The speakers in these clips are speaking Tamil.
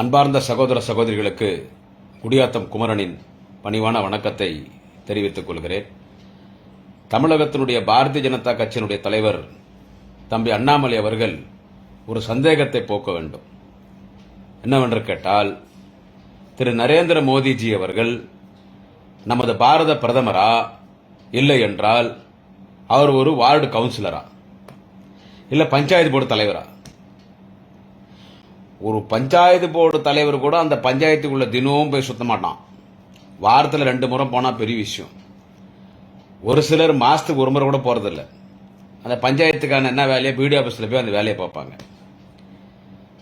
அன்பார்ந்த சகோதர சகோதரிகளுக்கு குடியாத்தம் குமரனின் பணிவான வணக்கத்தை தெரிவித்துக் கொள்கிறேன். தமிழகத்தினுடைய பாரதிய ஜனதா கட்சியினுடைய தலைவர் தம்பி அண்ணாமலை அவர்கள் ஒரு சந்தேகத்தை போக்க வேண்டும். என்னவென்று கேட்டால் திரு நரேந்திர மோடிஜி அவர்கள் நமது பாரத பிரதமரா இல்லை என்றால் அவர் ஒரு வார்டு கவுன்சிலரா? இல்லை பஞ்சாயத்து போர்டு தலைவரா? ஒரு பஞ்சாயத்து போர்டு தலைவர் கூட அந்த பஞ்சாயத்துக்குள்ள தினமும் போய் சுத்த மாட்டான். வாரத்தில் ரெண்டு முறை போனால் பெரிய விஷயம். ஒரு சிலர் மாதத்துக்கு ஒரு முறை கூட போகிறதில்ல அந்த பஞ்சாயத்துக்கான என்ன வேலையை பிடி ஆஃபீஸில் போய் அந்த வேலையை பார்ப்பாங்க.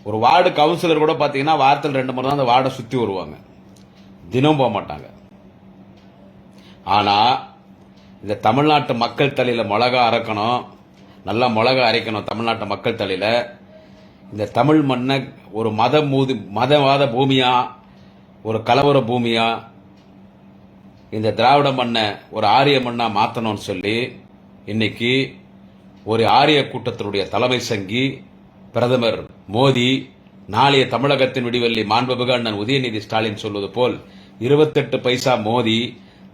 ஒரு வார்டு கவுன்சிலர் கூட பார்த்தீங்கன்னா வாரத்தில் ரெண்டு முறை தான் அந்த வார்டை சுற்றி வருவாங்க. தினம் போக மாட்டாங்க. ஆனால் இந்த தமிழ்நாட்டு மக்கள் தலையில் மிளகா அரைக்கணும் நல்லா மிளகா அரைக்கணும் தமிழ்நாட்டு மக்கள் தலையில் இந்த தமிழ் மண்ணை ஒரு மத மூதி மதவாத பூமியா ஒரு கலவர பூமியா இந்த திராவிட மண்ணை ஒரு ஆரிய மண்ணா மாற்றணும்னு சொல்லி இன்னைக்கு ஒரு ஆரிய கூட்டத்தினுடைய தலைமை சங்கி பிரதமர் மோடி நாளைய தமிழகத்தின் விடிவெள்ளி மாண்புமிகு அண்ணன் உதயநிதி ஸ்டாலின் சொல்வது போல் இருபத்தெட்டு பைசா மோதி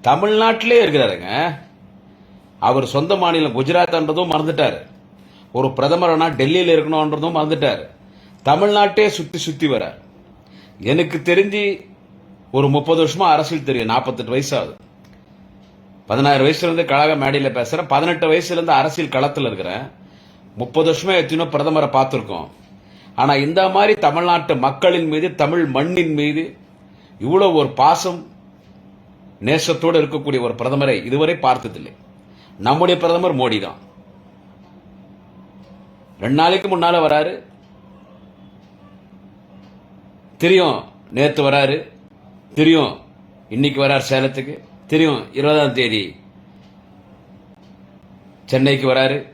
தமிழ்நாட்டிலே இருக்கிறாருங்க. அவர் சொந்த மாநிலம் குஜராத்ன்றதும் மறந்துட்டார். ஒரு பிரதமரனா டெல்லியில் இருக்கணும்ன்றதும் மறந்துட்டார். தமிழ்நாட்டே சுற்றி சுற்றி வரார். எனக்கு தெரிஞ்சு ஒரு முப்பது வருஷமா அரசியல் தெரியும். நாற்பத்தெட்டு வயசு ஆகுது பதினாறு வயசுலேருந்து கழக மேடையில் பேசுகிறேன் பதினெட்டு வயசுலேருந்து அரசியல் களத்தில் இருக்கிறேன். முப்பது வருஷமாக எத்தனையோ பிரதமரை பார்த்துருக்கோம். ஆனால் இந்த மாதிரி தமிழ்நாட்டு மக்களின் மீது தமிழ் மண்ணின் மீது இவ்வளோ ஒரு பாசம் நேசத்தோடு இருக்கக்கூடிய ஒரு பிரதமரை இதுவரை பார்த்ததில்லை. நம்முடைய பிரதமர் மோடி தான் ரெண்டு நாளைக்கு முன்னால வராரு. தெரியும் நேற்று வராரு. தெரியும் இன்னைக்கு வரார் சேலத்துக்கு. தெரியும் இருபதாம் தேதி சென்னைக்கு வராரு.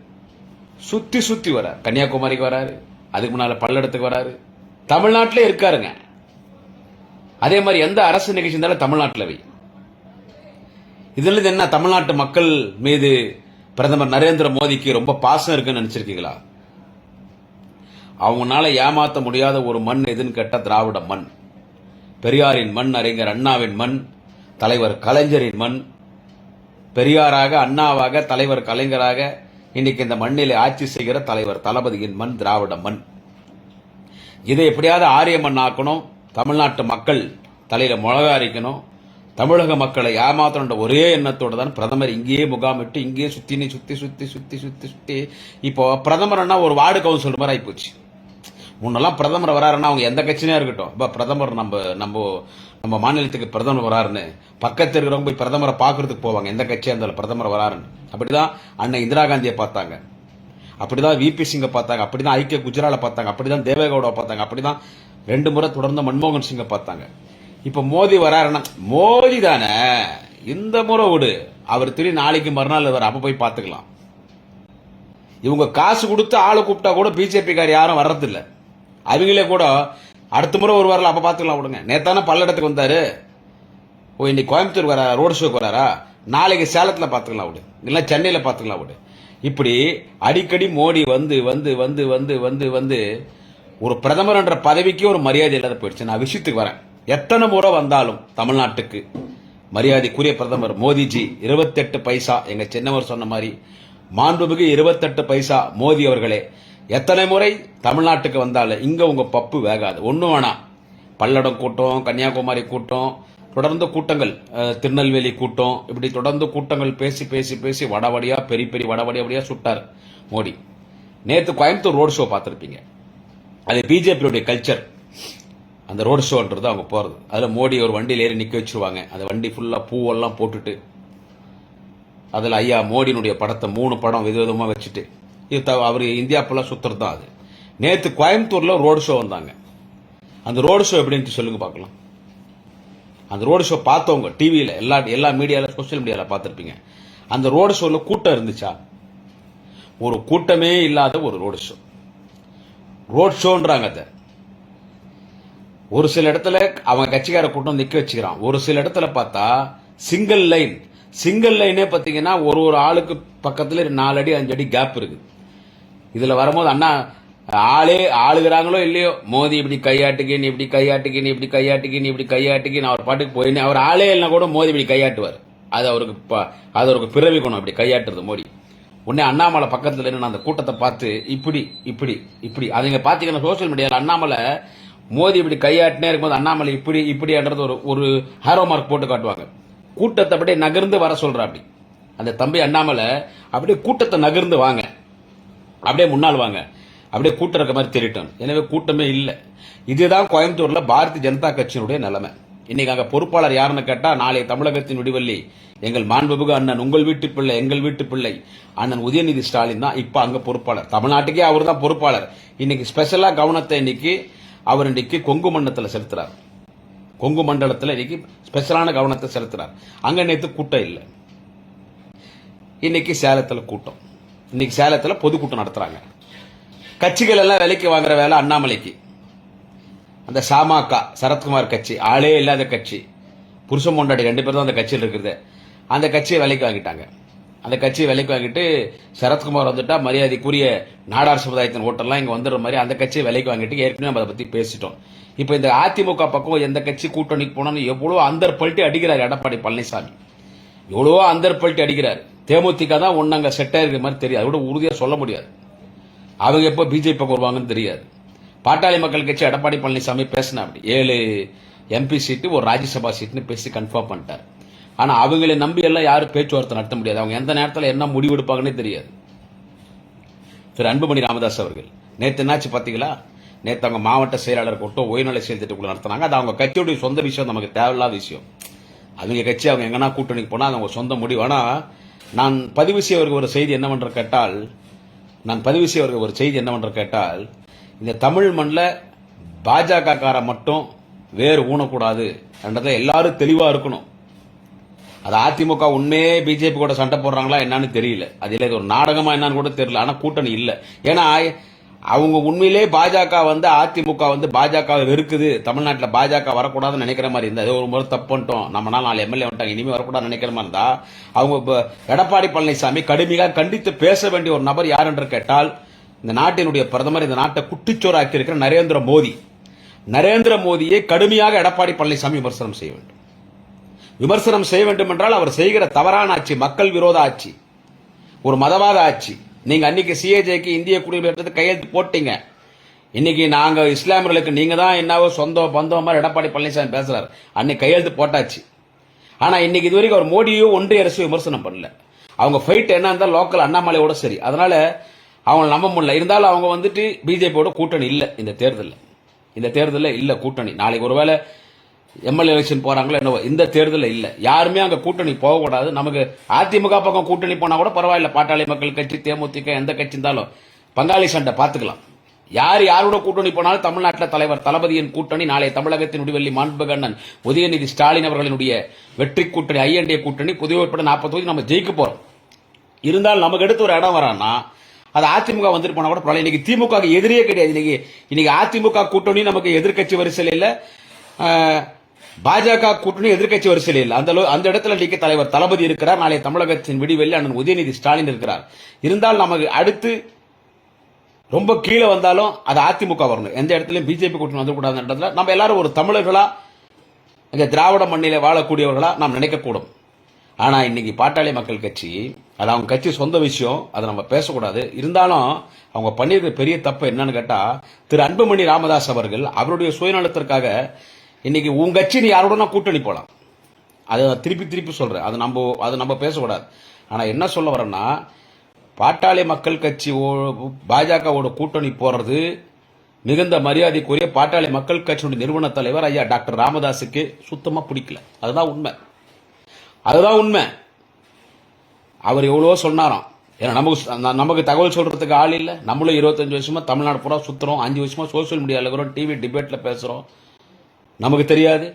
சுத்தி சுத்தி வரார். கன்னியாகுமரிக்கு வராரு. அதுக்கு முன்னால பல்லடத்துக்கு வராரு. தமிழ்நாட்டிலே இருக்காருங்க. அதே மாதிரி எந்த அரசு நிகழ்ச்சி இருந்தாலும் தமிழ்நாட்டில் வை. இதுல என்ன தமிழ்நாட்டு மக்கள் மீது பிரதமர் நரேந்திர மோடிக்கு ரொம்ப பாசம் இருக்குன்னு நினைச்சிருக்கீங்களா? அவங்களால ஏமாற்ற முடியாத ஒரு மண் எதுன்னு கேட்டால் திராவிட மண். பெரியாரின் மண் அறிஞர் அண்ணாவின் மண் தலைவர் கலைஞரின் மண். பெரியாராக அண்ணாவாக தலைவர் கலைஞராக இன்னைக்கு இந்த மண்ணில் ஆட்சி செய்கிற தலைவர் தளபதியின் மண் திராவிட மண். இதை எப்படியாவது ஆரிய மண் ஆக்கணும். தமிழ்நாட்டு மக்கள் தலையில முழக அரிக்கணும். தமிழக மக்களை ஏமாத்தணுன்ற ஒரே எண்ணத்தோடு தான் பிரதமர் இங்கேயே முகாமிட்டு இங்கேயே சுத்தி சுத்தி சுத்தி சுத்தி சுத்தி சுத்தி. இப்போ பிரதமர்னா ஒரு வார்டு கவுன்சிலர் மாதிரி ஆயிப்போச்சு. முன்னெல்லாம் பிரதமர் வராருன்னா அவங்க எந்த கட்சினா இருக்கட்டும். இப்போ பிரதமர் நம்ம நம்ம நம்ம மாநிலத்துக்கு பிரதமர் வராருன்னு பக்கத்தில் இருக்கிறவங்க போய் பிரதமரை பார்க்கறதுக்கு போவாங்க. எந்த கட்சியாக இருந்தாலும் பிரதமர் வராருன்னு. அப்படிதான் அண்ணன் இந்திரா காந்தியை பார்த்தாங்க. அப்படிதான் விபி சிங்கை பார்த்தாங்க. அப்படிதான் ஐக்கிய குஜரால பார்த்தாங்க. அப்படிதான் தேவேகவுடாவை பார்த்தாங்க. அப்படிதான் ரெண்டு முறை தொடர்ந்து மன்மோகன் சிங்கை பார்த்தாங்க. இப்போ மோடி வராருன்னா மோடி தானே? இந்த முறை விடு. அவர் திடீர் நாளைக்கு மறுநாள் வர அப்போ போய் பார்த்துக்கலாம். இவங்க காசு கொடுத்து ஆளை கூப்பிட்டா கூட பிஜேபிக்கார் யாரும் வர்றதில்லை. அவங்களே கூட அடுத்த முறை ஒரு வரல அப்போ பார்த்துக்கலாம் விடுங்க. நேத்தானே பல்லடத்துக்கு வந்தாரு. ஓ இன்னைக்கு கோயம்புத்தூர் வரா ரோடு ஷோக்கு வராரா? நாளைக்கு சேலத்தில் பார்த்துக்கலாம் விடு. இல்லை சென்னையில் பார்த்துக்கலாம் விடு. இப்படி அடிக்கடி மோடி வந்து வந்து வந்து வந்து வந்து வந்து ஒரு பிரதமர் என்ற பதவிக்கு ஒரு மரியாதை இல்லாத போயிடுச்சு. நான் விஷயத்துக்கு வரேன். எத்தனை முறை வந்தாலும் தமிழ்நாட்டுக்கு மரியாதைக்குரிய பிரதமர் மோடிஜி இருபத்தெட்டு பைசா எங்கள் சின்னவர் சொன்ன மாதிரி மாண்புமிகு இருபத்தெட்டு பைசா மோடி அவர்களே எத்தனை முறை தமிழ்நாட்டுக்கு வந்தாலும் இங்கே உங்கள் பப்பு வேகாது. ஒன்று வேணாம். பல்லடம் கூட்டம் கன்னியாகுமரி கூட்டம் தொடர்ந்து கூட்டங்கள் திருநெல்வேலி கூட்டம் இப்படி தொடர்ந்து கூட்டங்கள் பேசி பேசி பேசி வடவடியாக பெரிய பெரிய வடவடியாக சுட்டார் மோடி. நேற்று கோயம்புத்தூர் ரோட் ஷோ பார்த்துருப்பீங்க. அது பிஜேபியுடைய கல்ச்சர். அந்த ரோடு ஷோன்றது அவங்க போகிறது அதில் மோடி ஒரு வண்டியில் ஏறி நிற்க வச்சிருவாங்க. அந்த வண்டி ஃபுல்லாக பூவெல்லாம் போட்டுட்டு. அதில் ஐயா மோடியினுடைய படத்தை மூணு படம் விதவிதமாக வச்சுட்டு. அவர் இந்தியா ஃபுல்லா சுத்துறது தான் அது. நேற்று கோயம்புத்தூர்ல ரோடு ஷோ வந்தாங்க. அந்த ரோடு ஷோ எப்படின்ட்டு சொல்லுங்க பார்க்கலாம். அந்த ரோடு ஷோ பார்த்தவங்க டிவியில் எல்லா எல்லா மீடியாவில் சோஷியல் மீடியாவில் பார்த்துருப்பீங்க. அந்த ரோடு ஷோவில் கூட்டம் இருந்துச்சா? ஒரு கூட்டமே இல்லாத ஒரு ரோடு ஷோ ரோட் ஷோன்றாங்க அதை. ஒரு சில இடத்துல அவன் கட்சிக்கார கூட்டம் நிற்க வச்சுக்கிறான். ஒரு சில இடத்துல பார்த்தா சிங்கிள் லைன் சிங்கிள் லைனே பார்த்தீங்கன்னா ஒரு ஒரு ஆளுக்கு பக்கத்துல நாலு அடி அஞ்சு அடி கேப் இருக்கு இதில் வரும்போது அண்ணா ஆளே ஆளுகிறாங்களோ இல்லையோ? மோதி இப்படி கையாட்டுக்கு நீ இப்படி கையாட்டுக்கு நீ இப்படி கையாட்டுக்கு நீ இப்படி கையாட்டுக்கு நான் அவர் பாட்டுக்கு போயின்னு அவர் ஆளே இல்லைனா கூட மோதி இப்படி கையாட்டுவார். அது அவருக்கு ப- அது அவருக்கு பிறவி குணம் இப்படி கையாட்டுறது மோடி உடனே அண்ணாமலை பக்கத்தில் நின்னு அந்த கூட்டத்தை பார்த்து இப்படி இப்படி இப்படி. அதுங்க பார்த்தீங்கன்னா சோசியல் மீடியாவில் அண்ணாமலை மோதி இப்படி கையாட்டினே இருக்கும்போது அண்ணாமலை இப்படி இப்படின்றது ஒரு ஒரு ஹேரோ மார்க் போட்டு காட்டுவாங்க. கூட்டத்தை அப்படியே நகர்ந்து வர சொல்கிறா அப்படி அந்த தம்பி அண்ணாமலை அப்படியே கூட்டத்தை நகர்ந்து வாங்க. அப்படியே முன்னால் வாங்க. அப்படியே கூட்டம் இருக்க மாதிரி தெரியட்டும். எனவே கூட்டமே இல்லை. இதுதான் கோயம்புத்தூர்ல பாரதிய ஜனதா கட்சியினுடைய நிலைமை. இன்னைக்கு அங்கே பொறுப்பாளர் யாருன்னு கேட்டால் நாளை தமிழகத்தின் விடிவள்ளி. எங்கள் மாண்புமிகு அண்ணன் உங்கள் வீட்டு பிள்ளை எங்கள் வீட்டு பிள்ளை. அண்ணன் உதயநிதி ஸ்டாலின் தான் இப்போ அங்கே பொறுப்பாளர். தமிழ்நாட்டுக்கே அவர் தான் பொறுப்பாளர். இன்னைக்கு ஸ்பெஷலாக கவனத்தை இன்னைக்கு அவர் இன்னைக்கு கொங்கு மண்டலத்தில் செலுத்துறார். கொங்கு மண்டலத்தில் இன்னைக்கு ஸ்பெஷலான கவனத்தை செலுத்துறார். அங்கே நேற்று கூட்டம் இல்லை. இன்னைக்கு சேலத்தில் கூட்டம். இன்னைக்கு சேலத்தில் பொதுக்கூட்டம் நடத்துகிறாங்க கட்சிகள் எல்லாம் விலைக்கு வாங்குற வேலை அண்ணாமலைக்கு. அந்த சாமாக்கா சரத்குமார் கட்சி ஆளே இல்லாத கட்சி. புருஷன் பொண்டாட்டி ரெண்டு பேரும் தான் அந்த கட்சியில் இருக்கிறது. அந்த கட்சியை விலைக்கு வாங்கிட்டாங்க. அந்த கட்சியை விலைக்கு வாங்கிட்டு சரத்குமார் வந்துட்டா மரியாதைக்குரிய நாடார் சமுதாயத்தின் ஓட்டெல்லாம் இங்கே வந்துடுற மாதிரி அந்த கட்சியை விலைக்கு வாங்கிட்டு ஏற்கனவே நம்ம அதை பற்றி பேசிட்டோம். இப்போ இந்த அதிமுக பக்கம் எந்த கட்சி கூட்டணிக்கு போனாலும் எவ்வளோ அந்தர் பல்ட்டி அடிக்கிறார் எடப்பாடி பழனிசாமி. எவ்வளோ அந்தர் பல்ட்டி அடிக்கிறார். தேமுதிக தான் ஒன்று அங்கே செட் ஆயிருக்கிற மாதிரி தெரியாது. அதை விட உறுதியாக சொல்ல முடியாது. அவங்க எப்போ பிஜேபி பக்கம் வருவாங்கன்னு தெரியாது. பாட்டாளி மக்கள் கட்சி எடப்பாடி பழனிசாமி பேசினா அப்படி. ஏழு எம்பி சீட்டு ஒரு ராஜ்யசபா சீட்னு பேசி கன்ஃபார்ம் பண்ணிட்டார். ஆனால் அவங்களை நம்பி எல்லாம் யாரும் பேச்சுவார்த்தை நடத்த முடியாது. அவங்க எந்த நேரத்தில் என்ன முடிவு எடுப்பாங்கன்னே தெரியாது. திரு. அன்புமணி ராமதாஸ் அவர்கள் நேற்று என்னாச்சு பார்த்தீங்களா நேற்று அவங்க மாவட்ட செயலாளர் கூட்டம் உயர்நிலை செயல் திட்டக்குள்ள நடத்தினாங்க. அது அவங்க கட்சியுடைய சொந்த விஷயம் நமக்கு தேவையில்லாத விஷயம். அவங்க கட்சி அவங்க எங்கன்னா கூட்டணிக்கு போனால் அது அவங்க சொந்த முடிவு. ஆனால் நான் பதிவு செய்யவருக்கு ஒரு செய்தி என்னவென்று கேட்டால் நான் பதிவு செய்யவருக்கு ஒரு செய்தி என்னவென்று கேட்டால் இந்த தமிழ் மண்ணில் பாஜக மட்டும் வேறு ஊனக்கூடாது என்றதை எல்லாரும் தெளிவாக இருக்கணும். அது அதிமுக உண்மையே பிஜேபி கூட சண்டை போடுறாங்களா என்னன்னு தெரியல. அது இல்லை இது ஒரு நாடகமா என்னன்னு கூட தெரியல. ஆனால் கூட்டணி இல்லை. ஏன்னா அவங்க உண்மையிலே பாஜக வந்து அதிமுக வந்து பாஜக வெறுக்குது. தமிழ்நாட்டில் பாஜக வரக்கூடாதுன்னு நினைக்கிற மாதிரி இருந்தால் ஒரு முறை தப்பு பண்ணிட்டோம். நாள் நாலு எம்எல்ஏ வந்துட்டாங்க இனிமே வரக்கூடாதுன்னு நினைக்கிற மாதிரி இருந்தா அவங்க இப்போ எடப்பாடி பழனிசாமி கடுமையாக கண்டித்து பேச வேண்டிய ஒரு நபர் யார் என்று கேட்டால் இந்த நாட்டினுடைய பிரதமர் இந்த நாட்டை குட்டிச்சோராக்கி இருக்கிற நரேந்திர மோடி. நரேந்திர மோடியை கடுமையாக எடப்பாடி பழனிசாமி விமர்சனம் செய்ய வேண்டும். விமர்சனம் செய்ய வேண்டும் என்றால் அவர் செய்கிற தவறான ஆட்சி மக்கள் விரோத ஆட்சி ஒரு மதவாத ஆட்சி. நீங்கள் அன்னைக்கு சிஏஜேக்கு இந்திய குடியுரிமை கையெழுத்து போட்டீங்க. இன்னைக்கு நாங்கள் இஸ்லாமியர்களுக்கு நீங்கள் தான் என்னவோ சொந்தம் பந்தம் மாதிரி எடப்பாடி பழனிசாமி பேசுகிறார் அன்னைக்கு கையெழுத்து போட்டாச்சு. ஆனால் இன்னைக்கு இது வரைக்கும் அவர் மோடியோ ஒன்றிய அரசு விமர்சனம் பண்ணல. அவங்க ஃபைட் என்ன இருந்தால் லோக்கல் அண்ணாமலையோட சரி. அதனால அவங்கள நம்ப முடியல. இருந்தாலும் அவங்க வந்துட்டு பிஜேபியோட கூட்டணி இல்லை. இந்த தேர்தலில். இந்த தேர்தலில் இல்லை கூட்டணி. நாளைக்கு ஒருவேளை எம்எல்ஏ எலெக்ஷன் போறாங்களோ என்னவோ இந்த தேர்தலில் இல்லை. யாருமே அங்கே கூட்டணி போகக்கூடாது. நமக்கு அதிமுக பக்கம் கூட்டணி போனால் கூட பரவாயில்ல. பாட்டாளி மக்கள் கட்சி தேமுதிக எந்த கட்சி இருந்தாலும் பங்காளி சண்டை பார்த்துக்கலாம். யார் யாரோட கூட்டணி போனாலும் தமிழ்நாட்டில் தலைவர் தளபதியின் கூட்டணி நாளை தமிழகத்தின் முடிவெள்ளி மாண்புகண்ணன் உதயநிதி ஸ்டாலின் அவர்களினுடைய வெற்றி கூட்டணி ஐஎன்டிஏ கூட்டணி புதிய உட்பட நாற்பது தொகுதி நம்ம ஜெயிக்க போகிறோம் இருந்தாலும் நமக்கு எடுத்து ஒரு இடம் வரான்னா அது அதிமுக வந்துட்டு போனா கூட பரவாயில்ல. இன்னைக்கு திமுக எதிரியே கிடையாது. இன்னைக்கு இன்னைக்கு அதிமுக கூட்டணி நமக்கு எதிர்க்கட்சி வரிசையில் இல்லை. பாஜக கூட்டணி எதிர்க்கட்சி வரிசையில் அந்த அளவு- அந்த இடத்துல இன்னைக்கு தலைவர் தளபதி இருக்கிறார். நாளை தமிழகத்தின் விடிவெளி அண்ணன் உதயநிதி ஸ்டாலின் இருக்கிறார். இருந்தால் நமக்கு அடுத்து ரொம்ப கீழே வந்தாலும் அது அதிமுக வரணும். எந்த இடத்துலயும் பிஜேபி கூட்டணி வந்துக்கூடாதுன்றதுல நம்ம எல்லாரும் ஒரு தமிழர்களா இந்த திராவிட மண்ணில வாழக்கூடியவர்களா நாம் நினைக்கக்கூடும். ஆனா இன்னைக்கு பாட்டாளி மக்கள் கட்சி அது அவங்க கட்சி சொந்த விஷயம் அதை நம்ம பேசக்கூடாது. இருந்தாலும் அவங்க பண்ணியிருக்கிற பெரிய தப்பு என்னன்னு கேட்டா திரு அன்புமணி ராமதாஸ் அவர்கள் அவருடைய சுயநலத்திற்காக இன்னைக்கு உங்க கட்சி நீ யாரோட கூட்டணி போகலாம் அதை நான் திருப்பி திருப்பி சொல்கிறேன் அது நம்ம அது நம்ம பேசக்கூடாது. ஆனால் என்ன சொல்ல வரேன்னா பாட்டாளி மக்கள் கட்சி பாஜகவோட கூட்டணி போடுறது மிகுந்த மரியாதைக்குரிய பாட்டாளி மக்கள் கட்சியுடைய நிறுவன தலைவர் ஐயா டாக்டர் ராமதாஸுக்கு சுத்தமாக பிடிக்கல. அதுதான் உண்மை. அதுதான் உண்மை. அவர் எவ்வளவோ சொன்னாராம். ஏன்னா நமக்கு நமக்கு தகவல் சொல்கிறதுக்கு ஆள் இல்லை. நம்மளும் இருபத்தஞ்சு வருஷமாக தமிழ்நாடு பூரா சுற்றுறோம் அஞ்சு வருஷமாக சோசியல் மீடியாவில் இருக்கிறோம். டிவி டிபேட்டில் பேசுகிறோம் நமக்கு தெரியாது.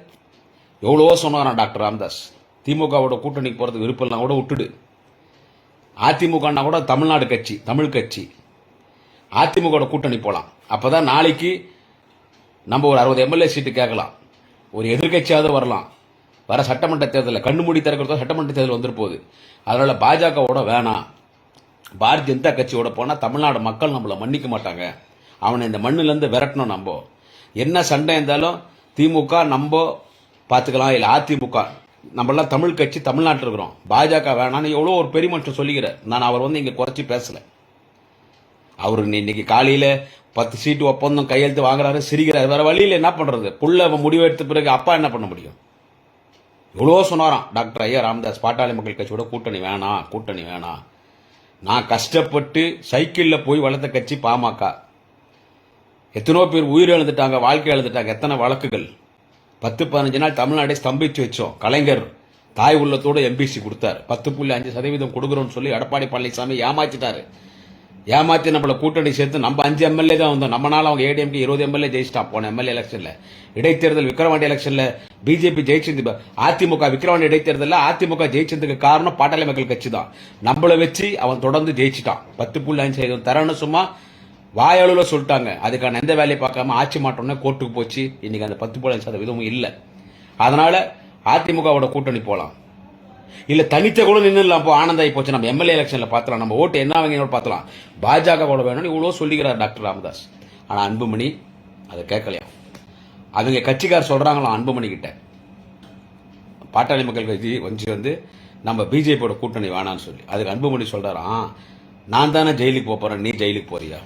எவ்வளவோ சொன்னாராம் டாக்டர் ராம்தாஸ். திமுகவோட கூட்டணிக்கு போகிறது விருப்பம்னா கூட விட்டுடு. அதிமுகனா கூட தமிழ்நாடு கட்சி தமிழ் கட்சி. அதிமுக கூட்டணி போகலாம் அப்போ தான் நாளைக்கு நம்ம ஒரு அறுபது எம்எல்ஏ சீட்டு கேட்கலாம். ஒரு எதிர்க்கட்சியாவது வரலாம். வர சட்டமன்ற தேர்தலில் கண்ணு மூடி திறக்கிறதோ சட்டமன்ற தேர்தல் வந்துருப்போகுது போகுது. பாஜகவோட வேணாம். பாரதிய ஜனதா கட்சியோட போனால் தமிழ்நாடு மக்கள் நம்மளை மன்னிக்க மாட்டாங்க. அவனை இந்த மண்ணிலேருந்து விரட்டணும் நம்ம. என்ன சண்டை இருந்தாலும் திமுக நம்ம பார்த்துக்கலாம் இல்லை அதிமுக. நம்மளாம் தமிழ் கட்சி தமிழ்நாட்டில் இருக்கிறோம். பாஜக வேணான்னு எவ்வளோ ஒரு பெரிய மனுஷன் சொல்லிக்கிறார். நான் அவர் வந்து இங்கே குறைச்சி பேசலை. அவர் இன்னைக்கு காலையில் பத்து சீட்டு ஒப்பந்தம் கையெழுத்து வாங்குறாரு சிரிக்கிறார். வேற வழியில் என்ன பண்ணுறது புள்ள முடிவு எடுத்த பிறகு அப்பா என்ன பண்ண முடியும்? எவ்வளோ சொன்னாராம். டாக்டர் ஐயா ராமதாஸ் பாட்டாளி மக்கள் கட்சியோட கூட்டணி வேணாம் கூட்டணி வேணாம். நான் கஷ்டப்பட்டு சைக்கிளில் போய் வளர்த்த கட்சி பாமக. எத்தனோ பேர் உயிர் எழுந்துட்டாங்க வாழ்க்கை எழுந்துட்டாங்க எத்தனை வழக்குகள். பத்து பதினஞ்சு நாள் தமிழ்நாடே ஸ்தம்பித்து வச்சோம். கலைஞர் தாய் உள்ளத்தோடு எம்பிசி கொடுத்தார். பத்து புள்ளி அஞ்சு சதவீதம் கொடுக்குறோம்னு சொல்லி எடப்பாடி பழனிசாமி ஏமாற்றிட்டாரு ஏமாற்றி நம்மளை கூட்டணி சேர்த்து நம்ம அஞ்சு எம்எல்ஏ தான் வந்தோம். நம்மனால அவங்க ஏடிஎம்கே இருபது எம்எல்ஏ ஜெயிச்சிட்டான் போன எம்எல்ஏ எலெக்ஷனில் இடைத்தேர்தல் விக்ரவாண்டி எலெக்ஷனில் பிஜேபி ஜெயிச்சிருந்து அதிமுக விக்ரவாண்டி இடைத்தேர்தலில் அதிமுக ஜெயிச்சதுக்கு காரணம் பாட்டாளி மக்கள் கட்சி தான் நம்மளை வச்சு அவன் தொடர்ந்து ஜெயிச்சிட்டான். பத்து புள்ளி அஞ்சு சதவீதம் தரேன்னு சும்மா வாயளவுல சொல்லிட்டாங்க. அதுக்கான எந்த வேலையை பார்க்காம ஆட்சி மாற்றம்னா கோர்ட்டுக்கு போச்சு. இன்னைக்கு அந்த பத்து புள்ளி சதவீதமும் இல்லை. அதனால அதிமுகவோட கூட்டணி போகலாம் இல்ல தனித்த கூட நின்றுலாம் இப்போ ஆனந்தாயி போச்சு. நம்ம எம்எல்ஏ எலெக்ஷன்ல பார்த்தலாம் நம்ம ஓட்டு என்ன அவங்க பார்த்தலாம் பாஜகவோட வேணும்னு இவ்வளோ சொல்லிக்கிறார் டாக்டர் ராமதாஸ். ஆனால் அன்புமணி அதை கேட்கலையா? அவங்க கட்சிக்கார் சொல்கிறாங்களோ அன்புமணி கிட்ட? பாட்டாளி மக்கள் கட்சி வஞ்சி வந்து நம்ம பிஜேபியோட கூட்டணி வேணாம்னு சொல்லி. அதுக்கு அன்புமணி சொல்கிறாராம் நான் தானே ஜெயிலுக்கு போகிறேன் நீ ஜெயிலுக்கு போறியா?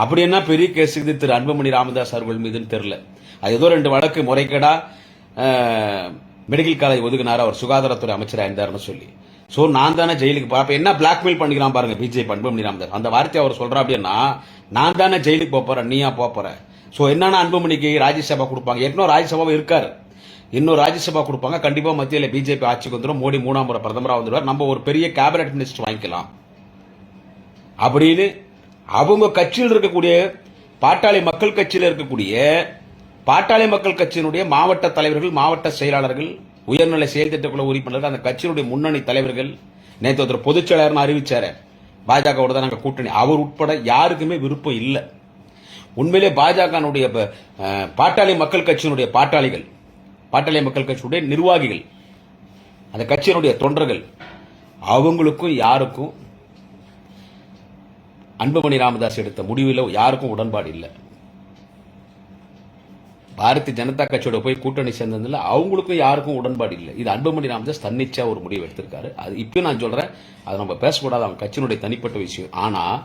அப்படி என்ன பெரிய கேஸ் இது திரு அன்புமணி ராமதாஸ் அவர்கள் மீதுன்னு தெரில அது ஏதோ ரெண்டு வழக்கு முறைகேடா மெடிக்கல் காலேஜ் ஒதுக்குனாரு. அவர் சுகாதாரத்துறை அமைச்சராக இருந்தார்னு சொல்லி. ஸோ நான் தானே ஜெயிலுக்கு போ என்ன பிளாக்மெயில் பண்ணிக்கிறான் பாருங்க பிஜேபி அன்புமணி ராமதாஸ். அந்த வார்த்தையை அவர் சொல்றா அப்படின்னா நான் தானே ஜெயிலுக்கு போகிறேன் போறேன் நீயா போப் ஸோ என்னன்னா அன்புமணிக்கு ராஜ்யசபா கொடுப்பாங்க. ஏற்கனவே ராஜ்யசபாவும் இருக்காரு. இன்னும் ராஜ்யசபா கொடுப்பாங்க. கண்டிப்பா மத்தியில் பிஜேபி ஆட்சிக்கு வந்துடும் மோடி மூணாம் முறை பிரதமராக வந்துடுவார் நம்ம ஒரு பெரிய கேபினட் மினிஸ்டர் வாங்கிக்கலாம். அப்படின்னு அவங்க கட்சியில் இருக்கக்கூடிய பாட்டாளி மக்கள் கட்சியில் இருக்கக்கூடிய பாட்டாளி மக்கள் கட்சியினுடைய மாவட்ட தலைவர்கள் மாவட்ட செயலாளர்கள் உயர்நிலை செயல் திட்டக்குழு உறுப்பினர்கள் அந்த கட்சியினுடைய முன்னணி தலைவர்கள். நேற்று ஒருத்தர் பொதுச் செயலாளர்னு அறிவிச்சாரு. பாஜகவோட தான் நாங்கள் கூட்டணி. அவர் உட்பட யாருக்குமே விருப்பம் இல்லை. உண்மையிலே பாஜகனுடைய பாட்டாளி மக்கள் கட்சியினுடைய பாட்டாளிகள் பாட்டாளி மக்கள் கட்சியுடைய நிர்வாகிகள் அந்த கட்சியினுடைய தொண்டர்கள் அவங்களுக்கும் யாருக்கும் அன்புமணி ராமதாஸ் எடுத்த முடிவில் யாருக்கும் உடன்பாடு இல்லை. பாரதிய ஜனதா கட்சியோட போய் கூட்டணி சேர்ந்ததுல அவங்களுக்கும் யாருக்கும் உடன்பாடு இல்லை. இது அன்புமணி ராமதாஸ் தன்னிச்சா ஒரு முடிவு எடுத்திருக்காரு. அது இப்பயும் நான் சொல்றேன் அதை நம்ம பேசக்கூடாது அவங்க கட்சியினுடைய தனிப்பட்ட விஷயம். ஆனால்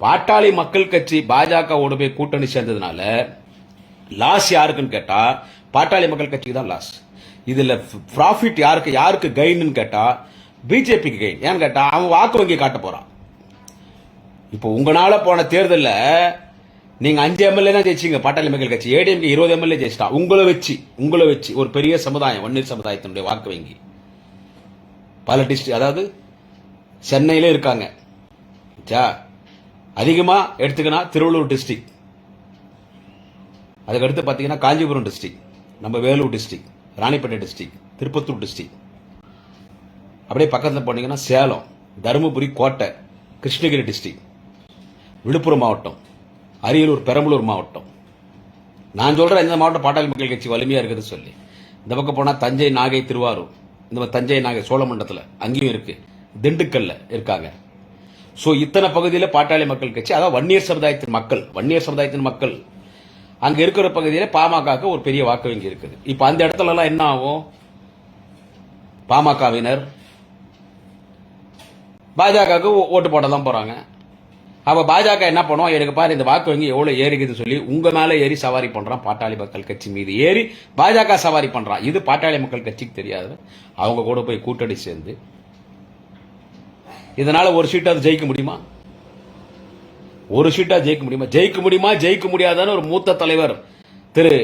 பாட்டாளி மக்கள் கட்சி பாஜகவோட போய் கூட்டணி சேர்ந்ததுனால லாஸ் யாருக்குன்னு கேட்டால் பாட்டாளி மக்கள் கட்சிக்கு தான் லாஸ் இதில் ப்ராஃபிட் யாருக்கு யாருக்கு கெயின்னு கேட்டால் பிஜேபிக்கு கெயின் ஏன்னு கேட்டால் அவன் வாக்கு வங்கி காட்ட போகிறான் இப்போ உங்களால போன தேர்தலில் நீங்கள் அஞ்சு எம்எல்ஏ தான் ஜெயிச்சீங்க பாட்டாளி மக்கள் கட்சி. ஏடிஎம்கே இருபது எம்எல்ஏ ஜெயிச்சிட்டா. உங்களை வச்சு உங்களை வச்சு ஒரு பெரிய சமுதாயம் வன்னியர் சமுதாயத்தினுடைய வாக்கு வங்கி. பல டிஸ்ட்ரிக் அதாவது சென்னையில இருக்காங்க. ஜா அதிகமாக எடுத்துக்கினா திருவள்ளூர் டிஸ்ட்ரிக் அதுக்கடுத்து பார்த்தீங்கன்னா காஞ்சிபுரம் டிஸ்ட்ரிக் நம்ம Vellore district Ranipet district Tirupattur district அப்படியே பக்கத்தில் போனீங்கன்னா சேலம் தருமபுரி கோட்டை கிருஷ்ணகிரி டிஸ்ட்ரிக்ட் விழுப்புரம் மாவட்டம் அரியலூர் பெரம்பலூர் மாவட்டம். நான் சொல்கிறேன் இந்த மாவட்டம் பாட்டாளி மக்கள் கட்சி வலிமையாக இருக்குது சொல்லி. இந்த பக்கம் போனால் தஞ்சை நாகை திருவாரூர் இந்த மாதிரி தஞ்சை நாகை சோழமண்டலத்தில் அங்கேயும் இருக்குது திண்டுக்கல்ல இருக்காங்க. ஸோ இத்தனை பகுதியில் பாட்டாளி மக்கள் கட்சி அதாவது வன்னியர் சமுதாயத்தின் மக்கள் வன்னியர் சமுதாயத்தின் மக்கள். அங்கே இருக்கிற பகுதியில் பாமகக்கு ஒரு பெரிய வாக்கு வங்கி இருக்குது. இப்போ அந்த இடத்துலலாம் என்ன ஆகும்? பாமகவினர் பாஜகவுக்கு ஓட்டு போட தான் போகிறாங்க அப்போ பாஜக என்ன பண்ணுவோம் எனக்கு பாரு இந்த வாக்கு வங்கி எவ்வளோ ஏறிக்குதுன்னு சொல்லி உங்கள் மேலே ஏறி சவாரி பண்ணுறான் பாட்டாளி மக்கள் கட்சி மீது. ஏறி பாஜக சவாரி பண்ணுறான் இது பாட்டாளி மக்கள் கட்சிக்கு தெரியாது அவங்க கூட போய் கூட்டணி சேர்ந்து. இதனால ஒரு சீட்டாவது ஜெயிக்க முடியுமா? ஒரு சீட்டாக ஜெயிக்க முடியுமா? ஜெயிக்க முடியுமா? ஜெயிக்க முடியாதான்னு ஒரு மூத்த தலைவர் திரு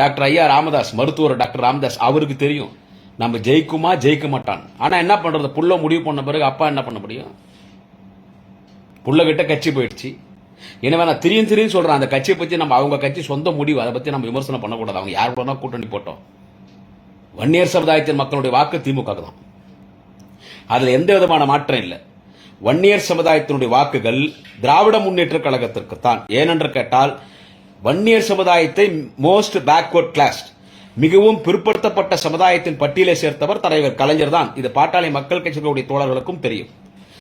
டாக்டர் ஐயா ராமதாஸ் மருத்துவர் டாக்டர் ராமதாஸ் அவருக்கு தெரியும். நம்ம ஜெயிக்குமா? ஜெயிக்க மாட்டான். ஆனால் என்ன பண்ணுறது புள்ள முடிவு பண்ண பிறகு அப்பா என்ன பண்ண முடியும்? புள்ளகிட்ட கட்சி போயிடுச்சு. எனவே நான் திரியும் திரியும் சொல்கிறேன் அந்த கட்சியை பற்றி நம்ம அவங்க கட்சி சொந்த முடிவு. அதை பற்றி நம்ம விமர்சனம் பண்ணக்கூடாது. அவங்க யார் கூட கூட்டணி போட்டோம். வன்னியர் சமுதாயத்தின் மக்களுடைய வாக்கு திமுக தான். அதில் எந்த விதமான மாற்றம் இல்லை. வன்னியர் சமுதாயத்தினுடைய வாக்குகள் திராவிட முன்னேற்ற கழகத்திற்கு தான். ஏனென்று கேட்டால் வன்னியர் சமுதாயத்தை மோஸ்ட் பேக்வர்ட் கிளாஸ் மிகவும் பிற்படுத்தப்பட்ட சமுதாயத்தின் பட்டியலை சேர்த்தவர் தலைவர் கலைஞர் தான். இது பாட்டாளி மக்கள் கட்சிகளுடைய தோழர்களுக்கும் தெரியும்.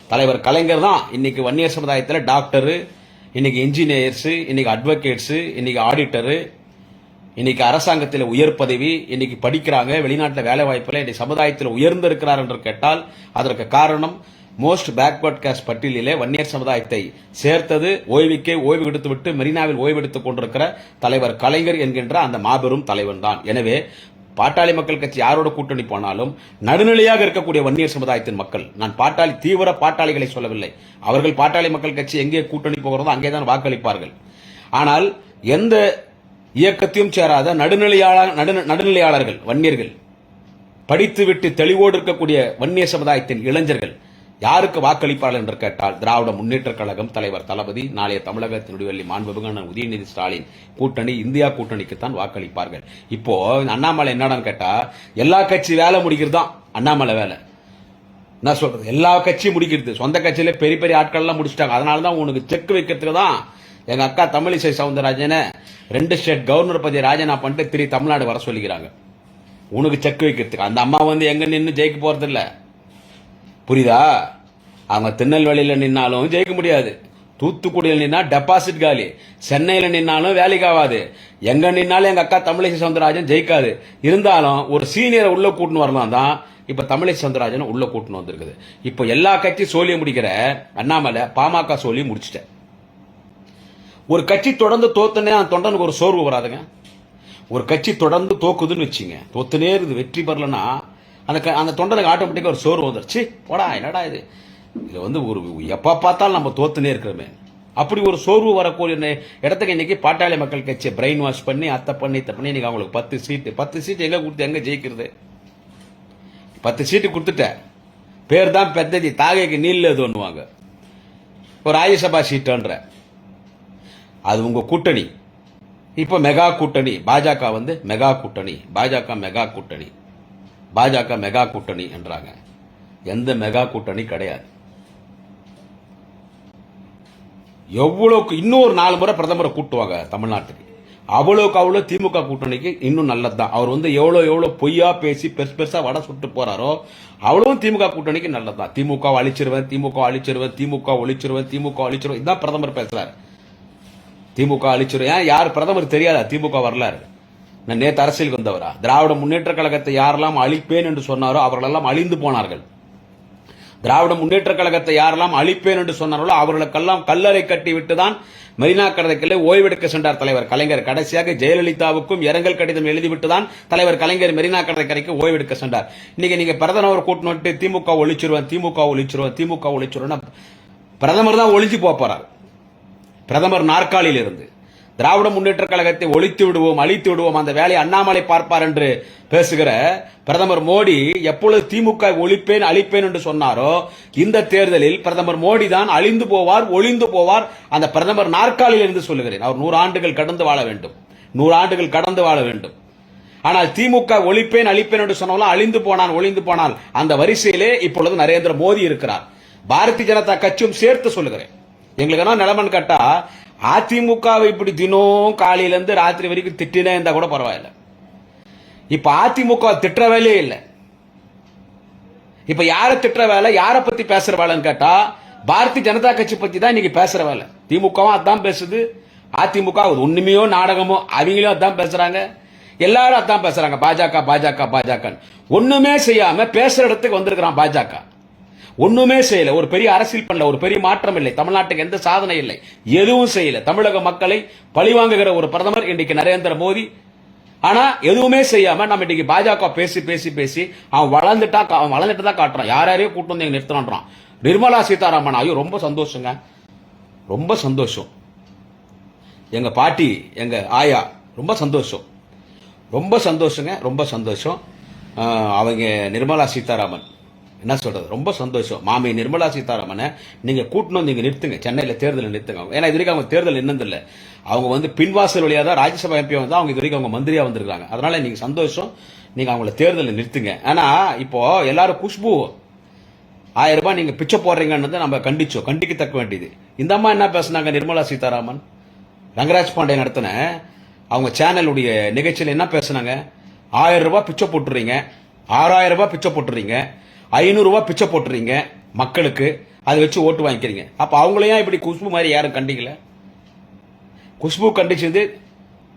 தலைவர் கலைஞர் தான். இன்னைக்கு வன்னியர் சமுதாயத்தில் டாக்டரு இன்னைக்கு இன்ஜினியர்ஸு இன்னைக்கு அட்வொகேட்ஸு இன்னைக்கு ஆடிட்டரு இன்னைக்கு அரசாங்கத்தில் உயர் பதவி இன்னைக்கு படிக்கிறாங்க வெளிநாட்டில் வேலை வாய்ப்பில் இன்னைக்கு சமுதாயத்தில் உயர்ந்திருக்கிறார் என்று கேட்டால் அதற்கு காரணம் மோஸ்ட் பேக்வர்ட் காஸ்ட் பட்டியலிலே வன்னியர் சமுதாயத்தை சேர்த்தது ஓய்வுக்கே ஓய்வு எடுத்துவிட்டு மெரினாவில் ஓய்வெடுத்துக் கொண்டிருக்கிற தலைவர் கலைஞர் என்கின்ற அந்த மாபெரும் தலைவன் தான். எனவே பாட்டாளி மக்கள் கட்சி யாரோட கூட்டணி போனாலும் நடுநிலையாக இருக்கக்கூடிய வன்னியர் சமுதாயத்தின் மக்கள். நான் பாட்டாளி தீவிர பாட்டாளிகளை சொல்லவில்லை. அவர்கள் பாட்டாளி மக்கள் கட்சி எங்கே கூட்டணி போகிறதோ அங்கேதான் வாக்களிப்பார்கள். ஆனால் எந்த இயக்கத்தையும் சேராத நடுநிலையாளர் நடுநிலையாளர்கள் வன்னியர்கள் படித்துவிட்டு தெளிவோடு இருக்கக்கூடிய வன்னிய சமுதாயத்தின் இளைஞர்கள் யாருக்கு வாக்களிப்பார்கள் என்று கேட்டால் திராவிட முன்னேற்றக் கழகம் தலைவர் தளபதி நாளைய தமிழக விடுவெள்ளி மாண்புமிகு உதயநிதி ஸ்டாலின் கூட்டணி இந்தியா கூட்டணிக்கு தான் வாக்களிப்பார்கள். இப்போ அண்ணாமலை என்னடான்னு கேட்டா எல்லா கட்சி வேலை முடிக்கிறது தான் அண்ணாமலை வேலை. என்ன சொல்றது? எல்லா கட்சியும் முடிக்கிறது. சொந்த கட்சியில பெரிய பெரிய ஆட்கள்லாம் முடிச்சிட்டாங்க. அதனால தான் உனக்கு செக் வைக்கிறதுக்கு தான் எங்க அக்கா தமிழிசை சவுந்தரராஜனை ரெண்டு ஸ்டேட் கவர்னர் பதவி ராஜினாமா பண்ணிட்டு திரு தமிழ்நாடு வர சொல்லிக்கிறாங்க. உனக்கு செக் வைக்கிறதுக்கு. அந்த அம்மா வந்து எங்க நின்று ஜெயிக்க போறது இல்லை புரியுதா? அவங்க திருநெல்வேலியில் நின்னாலும் ஜெயிக்க முடியாது. தூத்துக்குடியில் நின்னா டெபாசிட் காலி. சென்னையில் நின்னாலும் வேலைக்கு ஆகாது. எங்க நின்னாலும் எங்க அக்கா தமிழிசை சவுந்தரராஜன் ஜெயிக்காது. இருந்தாலும் ஒரு சீனியரை உள்ள கூட்டின்னு வரலாம் தான் இப்ப தமிழிசை சவுந்தரராஜன் உள்ள கூட்டின்னு வந்திருக்குது. இப்போ எல்லா கட்சி சோழியை முடிக்கிற அண்ணாமலை பாமக சோழியை முடிச்சிட்டேன் ஒரு கட்சி தொடர்ந்து தோத்துனே அந்த தொண்டனுக்கு ஒரு சோர்வு வராதுங்க. ஒரு கட்சி தொடர்ந்து தோக்குதுன்னு வச்சுங்க. தோத்துனே இருக்குது. வெற்றி பெறலன்னா அந்த க- அந்த தொண்டனுக்கு ஆட்டோமேட்டிக்காக ஒரு சோறு வந்துருச்சு போடா என்னடா இது? இது வந்து ஒரு எப்போ பார்த்தாலும் நம்ம தோத்துனே இருக்கிறோமே. அப்படி ஒரு சோர்வு வரக்கூடிய இடத்துக்கு இன்னைக்கு பாட்டாளி மக்கள் கட்சியை பிரெயின் வாஷ் பண்ணி அத்தை பண்ணி இத்தை பண்ணி இன்னைக்கு அவங்களுக்கு பத்து சீட்டு பத்து சீட்டு எங்கே கொடுத்து எங்கே ஜெயிக்கிறது? பத்து சீட்டு கொடுத்துட்டேன் பேர் தான் பெத்ததி தாகைக்கு நீல்ல எதுன்னுவாங்க. ஒரு ராஜ்யசபா சீட்டுன்ற. அது உங்கள் கூட்டணி. இப்போ மெகா கூட்டணி பாஜக வந்து மெகா கூட்டணி பாஜக மெகா கூட்டணி. பாஜக மெகா கூட்டணி என்றாங்க. எந்த மெகா கூட்டணி கிடையாது. எவ்வளோக்கு இன்னொரு நாலு முறை பிரதமரை கூட்டுவாங்க தமிழ்நாட்டுக்கு. அவ்வளோக்கு அவ்வளோ திமுக கூட்டணிக்கு இன்னும் நல்லது தான் அவர் வந்து எவ்வளோ எவ்வளோ பொய்யா பேசி பெருசு பெருசாக வடை சுட்டு போறாரோ அவ்வளவும் திமுக கூட்டணிக்கு நல்லது தான் திமுக அழிச்சிருவேன் திமுக அழிச்சிருவேன் திமுக ஒழிச்சிருவேன் திமுக அழிச்சிருவேன். இதான் பிரதமர் பேசுறாரு. திமுக அழிச்சிருவேன். ஏன்? யார்? பிரதமர் தெரியாதா? திமுக வரலாறு. நான் நேற்று அரசியலுக்கு வந்தவரா? திராவிட முன்னேற்ற கழகத்தை யாரெல்லாம் அழிப்பேன் என்று சொன்னாரோ அவர்களெல்லாம் அழிந்து போனார்கள். திராவிட முன்னேற்ற கழகத்தை யாரெல்லாம் அழிப்பேன் என்று சொன்னார்களோ அவர்களுக்கெல்லாம் கல்லறை கட்டிவிட்டு தான் மெரினா கடற்கரை ஓய்வெடுக்க சென்றார் தலைவர் கலைஞர். கடைசியாக ஜெயலலிதாவுக்கும் இரங்கல் கடிதம் எழுதிவிட்டு தான் தலைவர் கலைஞர் மெரினா கடற்கரைக்கு ஓய்வெடுக்க சென்றார். இன்னைக்கு நீங்க பிரதமர் கூட்டணி திமுக ஒழிச்சிருவேன் திமுக ஒழிச்சிருவேன் திமுக ஒழிச்சிருவேன் பிரதமர் தான் ஒழிஞ்சு போறார். பிரதமர் நாற்காலியில் இருந்து திராவிட முன்னேற்ற கழகத்தை ஒழித்து விடுவோம் அழித்து விடுவோம் அந்த வேலையை அண்ணாமலை பார்ப்பார் என்று பேசுகிற பிரதமர் மோடி எப்பொழுது திமுக ஒழிப்பேன் அழிப்பேன் என்று சொன்னாரோ இந்த தேர்தலில் பிரதமர் மோடி தான் அழிந்து போவார் ஒளிந்து போவார் அந்த பிரதமர் நாற்காலியில் இருந்து சொல்லுகிறேன். அவர் நூறு ஆண்டுகள் கடந்து வாழ வேண்டும். நூறு ஆண்டுகள் கடந்து வாழ வேண்டும். ஆனால் திமுக ஒழிப்பேன் அழிப்பேன் என்று சொன்னாலும் அழிந்து போனான் ஒளிந்து போனால் அந்த வரிசையிலே இப்பொழுது நரேந்திர மோடி இருக்கிறார். பாரதிய ஜனதா கட்சியும் சேர்த்து சொல்லுகிறேன். எங்களுக்கு என்ன நிலமன் கேட்டா அதிமுகவை இப்படி தினம் காலையிலேருந்து ராத்திரி வரைக்கும் திட்டினே இருந்தால் கூட பரவாயில்ல. இப்போ அதிமுக திட்டுற வேலையே இல்லை. இப்போ யாரை திட்டுற வேலை? யாரை பற்றி பேசுகிற வேலைன்னு கேட்டால் பாரதிய ஜனதா கட்சி பற்றி தான் இன்னைக்கு பேசுகிற வேலை. திமுகவும் அதான் பேசுது. அதிமுக ஒன்றுமையோ நாடகமோ அவங்களும் அதான் பேசுகிறாங்க எல்லாரும் அதான் பேசுகிறாங்க பாஜக பாஜக பாஜக ஒன்றுமே செய்யாமல் பேசுகிற இடத்துக்கு வந்திருக்கிறான் பாஜக. ஒண்ணுமே செய்யல. ஒரு பெரிய அரசியல் பண்ணல ஒரு பெரிய மாற்றம் இல்லை. தமிழ்நாட்டுக்கு எந்த சாதனை இல்லை. எதுவும் செய்யல. தமிழக மக்களை பழிவாங்குகிற ஒரு பிரதமர் இன்னைக்கு நரேந்திர மோடி. ஆனா எதுவுமே செய்யாம நம்ம இன்னைக்கு பாஜக பேசி பேசி பேசி அவன் வளர்ந்துட்டா அவன் வளர்ந்துட்டு தான் காட்டுறான். யார் யாரையோ கூட்டு வந்து நிறுத்தணுன்றான் நிர்மலா சீதாராமன் ஐயோ ரொம்ப சந்தோஷங்க. ரொம்ப சந்தோஷம். எங்க பாட்டி எங்க ஆயா ரொம்ப சந்தோஷம். ரொம்ப சந்தோஷங்க ரொம்ப சந்தோஷம். அவங்க நிர்மலா சீதாராமன். என்ன சொல்றது? ரொம்ப சந்தோஷம். மாமி நிர்மலா சீதாராமனை நீங்க கூட்டணும் வந்து இங்க நிறுத்துங்க. சென்னையில தேர்தல் நிறுத்துங்க. ஏன்னா இது வரைக்கும் அவங்க தேர்தல் நின்னதில்ல. அவங்க வந்து பின்வாசல் வழியாக தான் ராஜ்யசபா எம்பி வந்து அவங்க இது வரைக்கும் அவங்க மந்திரியா வந்திருக்காங்க அதனால நீங்க சந்தோஷம். நீங்க அவங்கள தேர்தலில் நிறுத்துங்க. ஆனா இப்போ எல்லாரும் குஷ்பு ஆயிரம் ரூபாய் நீங்க பிச்சை போடுறீங்கன்னு நம்ம கண்டிச்சோம். கண்டிக்கத்தக்க வேண்டியது. இந்த அம்மா என்ன பேசுனாங்க? நிர்மலா சீதாராமன். ரங்கராஜ் பாண்டே நடத்தின அவங்க சேனலுடைய நிகழ்ச்சியில் என்ன பேசுனாங்க? ஆயிரம் ரூபாய் பிச்சை போட்டுறீங்க. ஆறாயிரம் ரூபாய் பிச்சை போட்டுறீங்க. ஐநூறுரூவா பிச்சை போட்டுறீங்க மக்களுக்கு அதை வச்சு ஓட்டு வாங்கிக்கிறீங்க. அப்போ அவங்களையும் இப்படி குஷ்பு மாதிரி யாரும் கண்டிக்கல? குஷ்பு கண்டிச்சது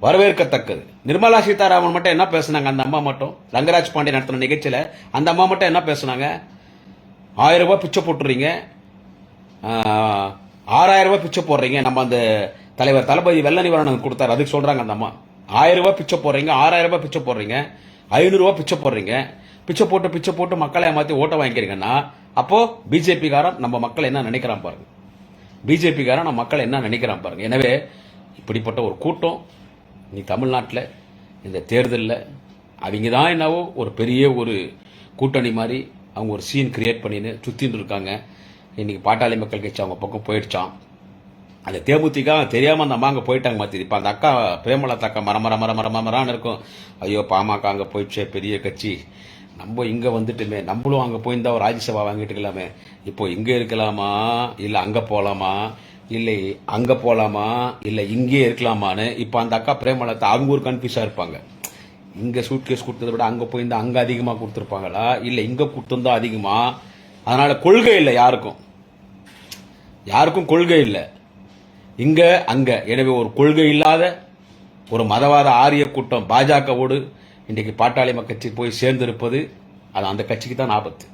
வரவேற்கத்தக்கது. நிர்மலா சீதாராமன் மட்டும் என்ன பேசுனாங்க? அந்த அம்மா மட்டும். ரங்கராஜ் பாண்டே நடத்தின நிகழ்ச்சியில் அந்த அம்மா மட்டும் என்ன பேசுனாங்க? ஆயிரம் ரூபாய் பிச்சை போட்டுறீங்க. ஆறாயிரம் ரூபாய் பிச்சை போடுறீங்க. நம்ம அந்த தலைவர் தளபதி வெள்ள நிவாரணம் கொடுத்தாரு. அதுக்கு சொல்றாங்க அந்த அம்மா. ஆயிரம் ரூபாய் பிச்சை போடுறீங்க. ஆறாயிரம் ரூபாய் பிச்சை போடுறீங்க. ஐநூறுரூவா பிச்சை போடுறீங்க. பிச்சை போட்டு பிச்சை போட்டு மக்களை ஏமாத்தி ஓட்டை வாங்கிக்கிறீங்கன்னா அப்போது பிஜேபிக்காரன் நம்ம மக்கள் என்ன நினைக்கிறான் பாருங்க. பிஜேபிக்காரன் நம்ம மக்கள் என்ன நினைக்கிறான் பாருங்க. எனவே இப்படிப்பட்ட ஒரு கூட்டம் நீ தமிழ்நாட்டில் இந்த தேர்தலில் அவங்க தான் என்னவோ ஒரு பெரிய ஒரு கூட்டணி மாதிரி அவங்க ஒரு சீன் கிரியேட் பண்ணின்னு சுற்றின்னு இருக்காங்க. இன்றைக்கி பாட்டாளி மக்கள் கட்சி அவங்க பக்கம் போயிடுச்சான் அந்த தேமுதிக தெரியாமல் அந்த அம்மா அங்கே போயிட்டாங்க மாற்றி இப்போ அந்த அக்கா பிரேமலதா அக்கா மர மர மர மர மரான்னு இருக்கும். ஐயோ பாமக அங்கே போயிடுச்சே பெரிய கட்சி. நம்ம இங்கே வந்துட்டுமே நம்மளும் அங்கே போயிருந்தா ஒரு ராஜ்யசபா வாங்கிட்டு இருக்கலாமே. இப்போ இங்கே இருக்கலாமா? இல்லை அங்கே போகலாமா இல்லை அங்கே போகலாமா இல்லை இங்கே இருக்கலாமான்னு இப்போ அந்த அக்கா பிரேமலத்தை அவங்க ஒரு கன்ஃபியூஸாக இருப்பாங்க. இங்கே சூட் கேஸ் கொடுத்ததை விட அங்கே போயிருந்தா அங்கே அதிகமாக கொடுத்துருப்பாங்களா? இல்லை இங்கே கொடுத்துருந்தா அதிகமாக அதனால் கொள்கை இல்லை யாருக்கும். யாருக்கும் கொள்கை இல்லை. இங்கே அங்கே. எனவே ஒரு கொள்கை இல்லாத ஒரு மதவாத ஆரிய கூட்டம் பாஜகவோடு இன்றைக்கு பாட்டாளி கட்சி போய் சேர்ந்திருப்பது அது அந்த கட்சிக்கு தான் ஆபத்து.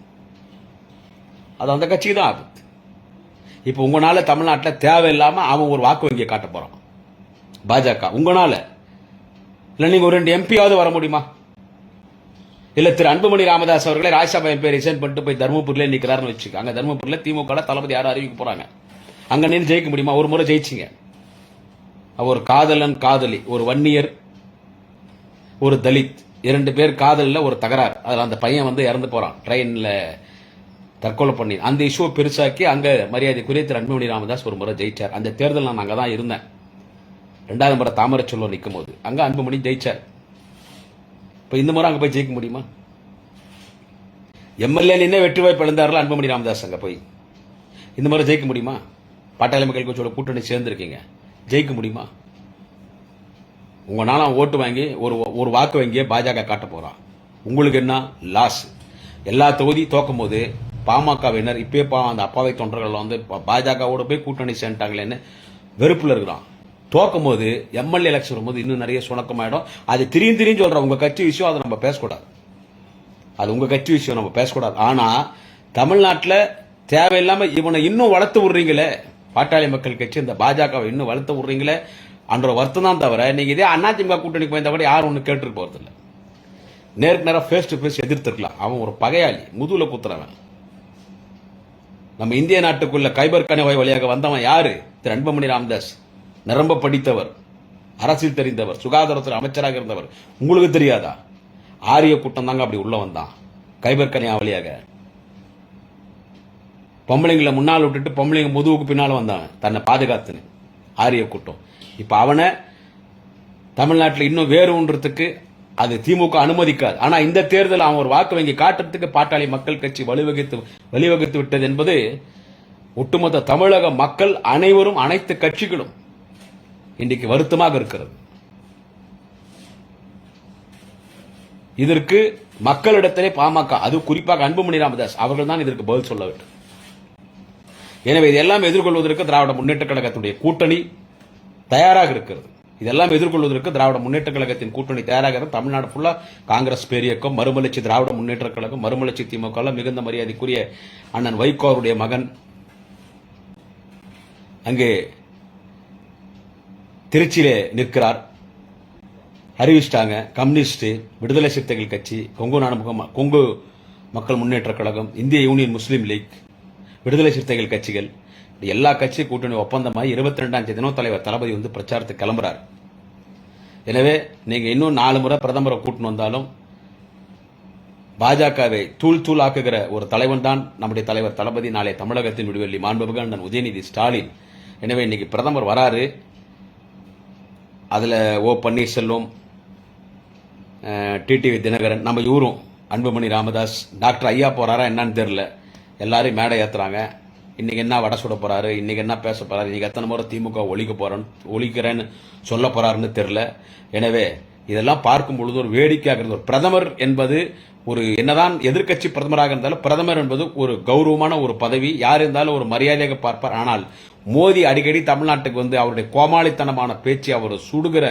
அது அந்த கட்சிக்கு தான் ஆபத்து. இப்போ உங்களால் தமிழ்நாட்டில் தேவையில்லாமல் அவன் ஒரு வாக்கு வங்கியை காட்ட போகிறான் பாஜக உங்களால் இல்லை நீங்கள் ஒரு ரெண்டு எம்பியாவது வர முடியுமா? இல்லை திரு அன்புமணி ராமதாஸ் அவர்களை ராஜ்யசபா எம்பி ரிசைன் பண்ணிட்டு போய் தருமபுரியில் நிக்கிறாருன்னு வச்சுக்க அங்கே தருமபுரியில் திமுக தளபதி யாரும் அறிவிக்க போகிறாங்க அங்கே நின்று ஜெயிக்க முடியுமா? ஒரு முறை ஜெயிச்சிங்க. அவர் காதலன் காதலி ஒரு வன்னியர் ஒரு தலித். இரண்டு பேர் காதலில் ஒரு தகராறு. அதில் அந்த பையன் வந்து இறந்து போகிறான் ட்ரெயினில் தற்கொலை பண்ணி அந்த இஷ்யூ பெருசாக்கி அங்கே மரியாதைக்குரிய திரு அன்புமணி ராமதாஸ் ஒரு முறை ஜெயிச்சார். அந்த தேர்தல் நான் அங்கே தான் இருந்தேன். ரெண்டாவது முறை தாமரை செல்வம் நிற்கும் போது அங்கே அன்புமணி ஜெயிச்சார். இப்போ இந்த முறை அங்கே போய் ஜெயிக்க முடியுமா? எம்எல்ஏ நின்னே வெற்றி வாய்ப்பு இழந்தார்கள் அன்புமணி ராமதாஸ் அங்கே போய். இந்த முறை ஜெயிக்க முடியுமா? பாட்டாளி மக்கள் கட்சியோட கூட்டணி சேர்ந்துருக்கீங்க. ஜெயிக்க முடியுமா? உங்களால் அவன் ஓட்டு வாங்கி ஒரு ஒரு வாக்கு வங்கியை பாஜக காட்ட போகிறான் உங்களுக்கு என்ன? லாஸ் எல்லா தொகுதி தோக்கும் போது பாமகவினர் இப்பயே பா அந்த அப்பாவை தொண்டர்கள் வந்து பாஜகவோட போய் கூட்டணி சேர்ந்துட்டாங்களேன்னு வெறுப்பில் இருக்கிறான். தோக்கும் போது எம்எல்ஏ எலெக்ஷன் வரும்போது இன்னும் நிறைய சுணக்கமாயிடும். அது திரியும் திரியும் சொல்றோம் உங்கள் கட்சி விஷயம் அதை நம்ம பேசக்கூடாது. அது உங்கள் கட்சி விஷயம் நம்ம பேசக்கூடாது. ஆனால் தமிழ்நாட்டில் தேவையில்லாமல் இவனை இன்னும் வளர்த்து விடுறீங்களே? பாட்டாளி மக்கள் கட்சி இந்த பாஜகவை இன்னும் வளர்த்து விடுறீங்களே? அன்ற வருத்தம் தான் தவிர நீங்கள் இதே அதிமுக கூட்டணிக்கு போயிருந்தா கூட யாரும் ஒன்று கேட்டுட்டு போகிறதில்ல நேருக்கு நேரம் ஃபேஸ் டு ஃபேஸ் எதிர்த்துருக்கலாம். அவன் ஒரு பகையாளி முதுகில் குத்துறவன். நம்ம இந்திய நாட்டுக்குள்ள கைபர் கணவாய் வழியாக வந்தவன் யாரு? திரு அன்பமணி ராமதாஸ். நிரம்ப படித்தவர் அரசியல் தெரிந்தவர் சுகாதாரத்துறை அமைச்சராக இருந்தவர். உங்களுக்கு தெரியாதா? ஆரிய கூட்டம் தாங்க அப்படி உள்ள வந்தான். கைபர் கனியா வழியாக. பொம்பளைங்களை முன்னால் விட்டுட்டு பொம்பளைங்க முதுகுக்கு பின்னால் வந்தாங்க தன்னை பாதுகாத்துன்னு. ஆரிய கூட்டம். இப்போ அவனை தமிழ்நாட்டில் இன்னும் வேறு ஒன்றதுக்கு அது திமுக அனுமதிக்காது. ஆனால் இந்த தேர்தல் அவன் ஒரு வாக்கு வங்கி காட்டுறதுக்கு பாட்டாளி மக்கள் கட்சி வழிவகுத்து வழிவகுத்து விட்டது என்பது ஒட்டுமொத்த தமிழக மக்கள் அனைவரும் அனைத்து கட்சிகளும் இன்றைக்கு வருத்தமாக இருக்கிறது. இதற்கு மக்களிடத்திலே பாமக அது குறிப்பாக அன்புமணி ராமதாஸ் அவர்கள் தான் இதற்கு பதில் சொல்ல வேண்டும். எனவே இதெல்லாம் எதிர்கொள்வதற்கு திராவிட முன்னேற்ற கழகத்துடைய கூட்டணி. தயாராக இருக்கிறது. இதெல்லாம் எதிர்கொள்வதற்கு திராவிட முன்னேற்ற கழகத்தின் கூட்டணி தயாராக தமிழ்நாடு ஃபுல்லாக காங்கிரஸ் பேரியக்கம் மறுமலர்ச்சி திராவிட முன்னேற்ற கழகம் மறுமலர்ச்சி திமுக மிகுந்த மரியாதைக்குரிய அண்ணன் வைகோ அவருடைய மகன். அங்கே திருச்சியிலே நிற்கிறார். அறிவிச்சிட்டாங்க. கம்யூனிஸ்ட் விடுதலை சிறுத்தைகள் கட்சி கொங்கு நாடு முகம் கொங்கு மக்கள் முன்னேற்ற கழகம் இந்திய யூனியன் முஸ்லீம் லீக் விடுதலை சிறுத்தைகள் கட்சிகள். எல்லா கட்சி கூட்டணி ஒப்பந்தமாகி இருபத்தி ரெண்டாம் தேதி தினம் தலைவர் தளபதி வந்து பிரச்சாரத்துக்கு கிளம்புறார். எனவே நீங்க இன்னும் நாலு முறை பிரதமரை கூட்டின்னு வந்தாலும் பாஜகவை தூள் தூள் ஆக்குகிற ஒரு தலைவன் தான் நம்முடைய தலைவர் தளபதி. நாளை தமிழகத்தின் விடுவெள்ளி மாண்புகண்டன் உதயநிதி ஸ்டாலின். எனவே இன்னைக்கு பிரதமர் வராரு. அதில் ஓ பன்னீர்செல்வம் டிடிவி தினகரன் நம்ம இவரும் அன்புமணி ராமதாஸ் டாக்டர் ஐயா போறாரா என்னன்னு தெரில எல்லாரும் மேடை ஏற்றுறாங்க இன்னைக்கு என்ன வடை சுட போறாரு? இன்னைக்கு என்ன பேச போறாரு? இன்னைக்கு எத்தனை முறை திமுக ஒழிக்க போறேன்னு ஒழிக்கிறேன்னு சொல்ல போறாருன்னு தெரில எனவே இதெல்லாம் பார்க்கும் பொழுது ஒரு வேடிக்கையாக இருந்தது. ஒரு பிரதமர் என்பது ஒரு என்னதான் எதிர்க்கட்சி பிரதமராக இருந்தாலும் பிரதமர் என்பது ஒரு கௌரவமான ஒரு பதவி. யார் இருந்தாலும் ஒரு மரியாதையாக பார்ப்பார். ஆனால் மோடி அடிக்கடி தமிழ்நாட்டுக்கு வந்து அவருடைய கோமாளித்தனமான பேச்சு அவர் சுடுகிற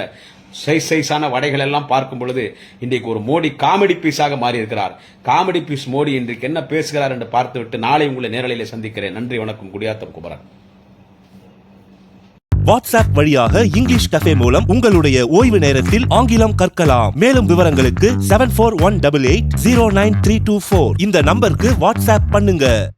சைஸ் சைஸான வடைகள் எல்லாம் பார்க்கும் பொழுது இன்றைக்கு ஒரு மோடி காமெடி பீஸாக மாறி இருக்கிறார் காமெடி பீஸ் மோடி இன்றைக்கு என்ன பேசுகிறார் என்று பார்த்துவிட்டு நாளை உங்களை நேரலையில சந்திக்கிறேன். நன்றி வணக்கம். குடியாத்தம் குமரன். வாட்ஸ்அப் வழியாக இங்கிலீஷ் கஃபே மூலம் உங்களுடைய ஓய்வு நேரத்தில் ஆங்கிலம் கற்கலாம். மேலும் விவரங்களுக்கு seven four one double eight zero nine three two four இந்த நம்பருக்கு வாட்ஸ்அப் பண்ணுங்க.